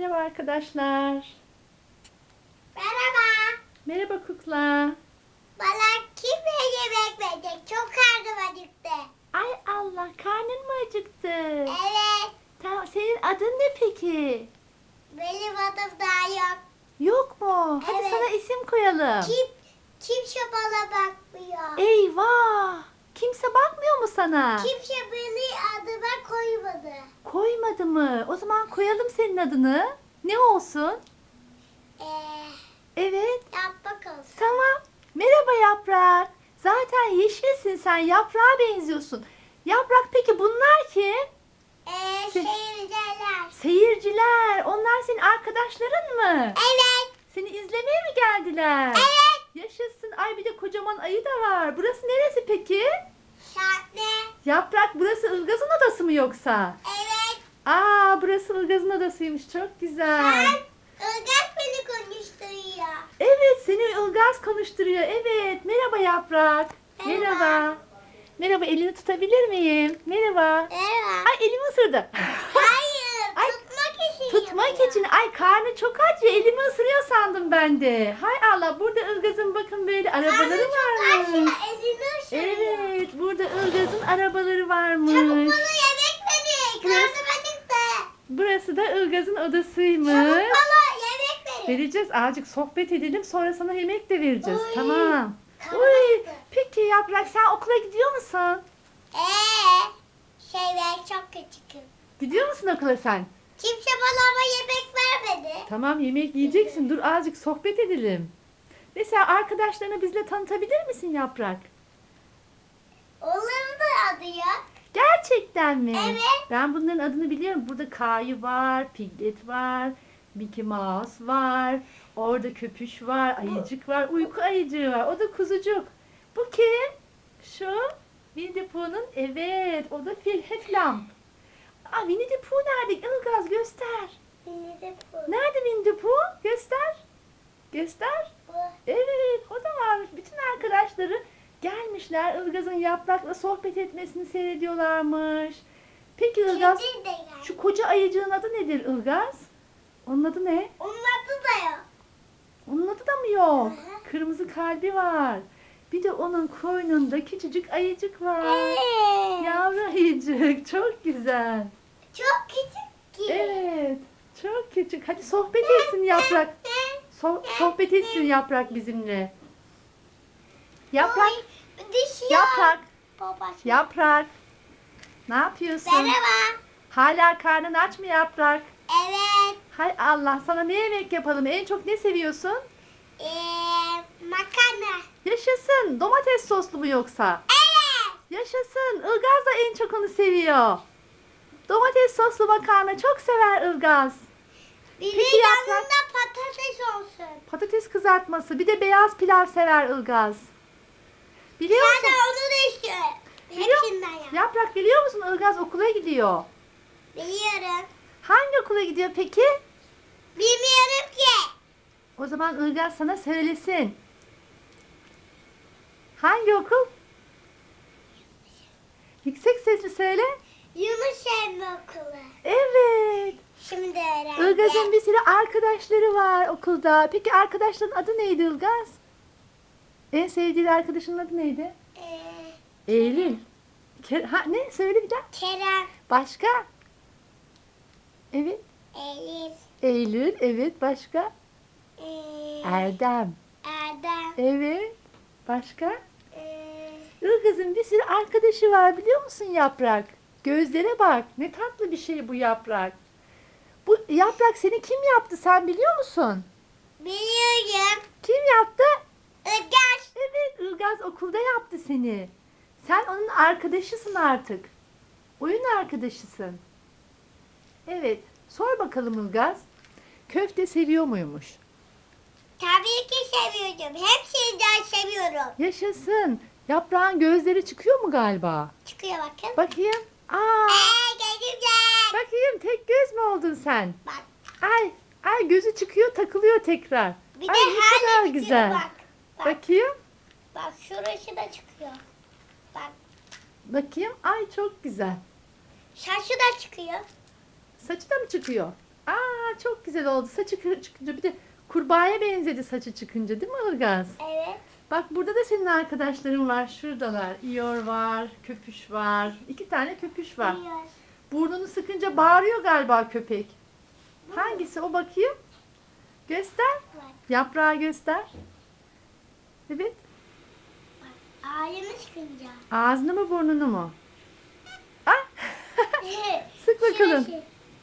Merhaba arkadaşlar. Merhaba. Merhaba kukla. Bana kim yemek verecek? Çok karnım acıktı. Ay Allah karnın mı acıktı? Evet. Tamam senin adın ne peki? Benim adım daha yok. Yok mu? Hadi Evet. sana isim koyalım. Kim kimse bana bakmıyor. Eyvah! Kimse bakmıyor mu sana? Kimse beni adıma koymadı. Koymadı mı? O zaman koyalım senin adını. Ne olsun? Ee, Evet. yapmak olsun. Tamam. Merhaba Yaprak. Zaten yeşilsin sen. Yaprağa benziyorsun. Yaprak peki bunlar kim? Ee, Se- seyirciler. Seyirciler. Onlar senin arkadaşların mı? Evet. Seni izlemeye mi geldiler? Evet. Yaşasın. Ay bir de kocaman ayı da var. Burası neresi peki? Şartlı. Yaprak burası Ilgaz'ın odası mı yoksa? Evet. Aa burası Ilgaz'ın odasıymış. Çok güzel. Sen Ilgaz beni konuşturuyor. Evet seni Ilgaz konuşturuyor. Evet. Merhaba Yaprak. Merhaba. Merhaba. Merhaba elini tutabilir miyim? Merhaba. Evet. Ay elimi ısırdı. Hayır. Ay, tutmak için Tutmak yapıyor. için. Ay karnı çok aç ya elimi ısırıyor sandım ben de. Hay Allah burada Ilgaz'ın bakın böyle Karnı arabaları çok aç ya, elini ısırıyor. Evet Arabaları Çabuk varmış. bana yemek verin. Burası- Karnım acıktı. Burası da Ilgaz'ın odasıymış. Çabuk bana yemek verin. Vereceğiz azıcık sohbet edelim sonra sana yemek de vereceğiz. Oy, Tamam. karnım Uy, acıktı. peki Yaprak sen okula gidiyor musun? Ee, şey ben çok küçüküm. Gidiyor musun okula sen? Kimse bana ama yemek vermedi. Tamam yemek yiyeceksin. Dur azıcık sohbet edelim. Mesela arkadaşlarını bizle tanıtabilir misin Yaprak? Onların da adı yok. Gerçekten mi? Evet. Ben bunların adını biliyorum. Burada Kayu var, Piglet var, Mickey Mouse var. Orada köpüş var, ayıcık var, uyku ayıcığı var. O da kuzucuk. Bu kim? Şu Winnie the Pooh'un evet o da fil Heflam. Aa Winnie the Pooh nerede? Ilgaz göster. Beni de bu. Nerede Winnie the Pooh? Göster. Göster. bu. Evet o da varmış. Bütün arkadaşları gelmişler. Ilgaz'ın yaprakla sohbet etmesini seyrediyorlarmış. Peki Ilgaz Kedi de geldi. şu koca ayıcığın adı nedir Ilgaz? Onun adı ne? Onun adı da yok. Onun adı da mı yok? Hı Kırmızı kalbi var. Bir de onun koynunda küçücük ayıcık var. Evet. Yavru ayıcık. Çok güzel. Çok küçük ki. Evet. Çok küçük. Hadi sohbet etsin yaprak. So- sohbet etsin yaprak bizimle. Yaprak. Oy, Düşüyor. Yaprak. Babacığım. Yaprak. Ne yapıyorsun? Merhaba. Hala karnın aç mı yaprak? Evet. Hay Allah sana ne yemek yapalım? En çok ne seviyorsun? Ee, makarna. Yaşasın. Domates soslu mu yoksa? Evet. Yaşasın. Ilgaz da en çok onu seviyor. Domates soslu makarna çok sever Ilgaz. Bir Peki de yaprak- yanında patates olsun. Patates kızartması bir de beyaz pilav sever Ilgaz. Biliyor Ben de musun? onu da istiyorum. Hepsinden yap. Yaprak biliyor musun Ilgaz okula gidiyor. Biliyorum. Hangi okula gidiyor peki? Bilmiyorum ki. O zaman Ilgaz sana söylesin. Hangi okul? Yüksek sesli söyle. Yunus Emre Okulu. Evet. Şimdi öğrendim. Ilgaz'ın bir sürü arkadaşları var okulda. Peki arkadaşların adı neydi Ilgaz? En sevdiğin arkadaşının adı neydi? Ee, Eylül. Ke- ha, ne? Söyle bir daha. Kerem, Başka? Evet. Elif, Eylül. Evet. Başka? ee, Erdem. Erdem, Evet. Başka? ee, Ilgaz'ın bir sürü arkadaşı var biliyor musun Yaprak? Gözlere bak. Ne tatlı bir şey bu yaprak. Bu yaprak seni kim yaptı sen biliyor musun? biliyorum. Kim yaptı? Ilgaz, Evet Ilgaz okulda yaptı seni. Sen onun arkadaşısın artık. Oyun arkadaşısın. Evet. Sor bakalım Ilgaz. Köfte seviyor muymuş? tabii ki seviyorum. Hepsinden seviyorum. Yaşasın. Yaprağın gözleri çıkıyor mu galiba? Çıkıyor bakın. Bakayım. Aa, Ee, gözümden. bakayım tek göz mü oldun sen? Bak. Ay, ay gözü çıkıyor takılıyor tekrar. Bir de ay ne her kadar güzel. Bak. Bak, Bakayım. bak şurası da çıkıyor. Bak. Bakayım. Ay çok güzel. Şaşı da çıkıyor. Saçı da mı çıkıyor? Aa çok güzel oldu. Saçı kı- çıkınca bir de kurbağaya benzedi saçı çıkınca değil mi Ilgaz? Evet. Bak burada da senin arkadaşların var. Şuradalar. İyor var, köpüş var. İki tane köpüş var. Biliyor. Burnunu sıkınca bağırıyor galiba köpek. Hangisi o bakayım? Göster. Bak. Yaprağı göster. Evet. Ağrımı sıkınca. Ağzını mı burnunu mu? Ah! Sık bakalım. Şurası.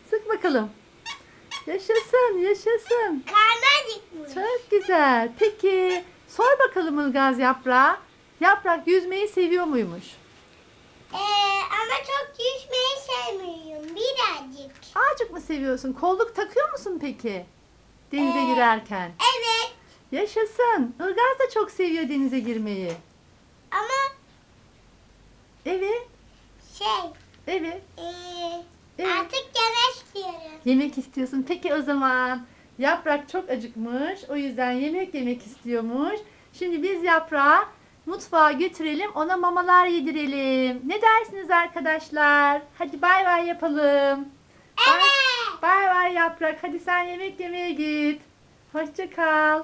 Sık bakalım. Yaşasın, yaşasın. Karnı acıkmış. Çok güzel. Peki sor bakalım Ilgaz yaprağa. Yaprak yüzmeyi seviyor muymuş? Ee, ama çok yüzmeyi sevmiyorum. Birazcık. Azıcık mı seviyorsun? Kolluk takıyor musun peki? Denize Ee, girerken. Evet. Yaşasın. Ilgaz da çok seviyor denize girmeyi. Ama Evet, şey. evet. ee, Evet. Artık yemek istiyorum. Yemek istiyorsun. Peki o zaman yaprak çok acıkmış. O yüzden yemek yemek istiyormuş. Şimdi biz yaprağı mutfağa götürelim. Ona mamalar yedirelim. Ne dersiniz arkadaşlar? Hadi bay bay yapalım. Bay Evet. bay, bay yaprak. Hadi sen yemek yemeye git. Hoşça kal.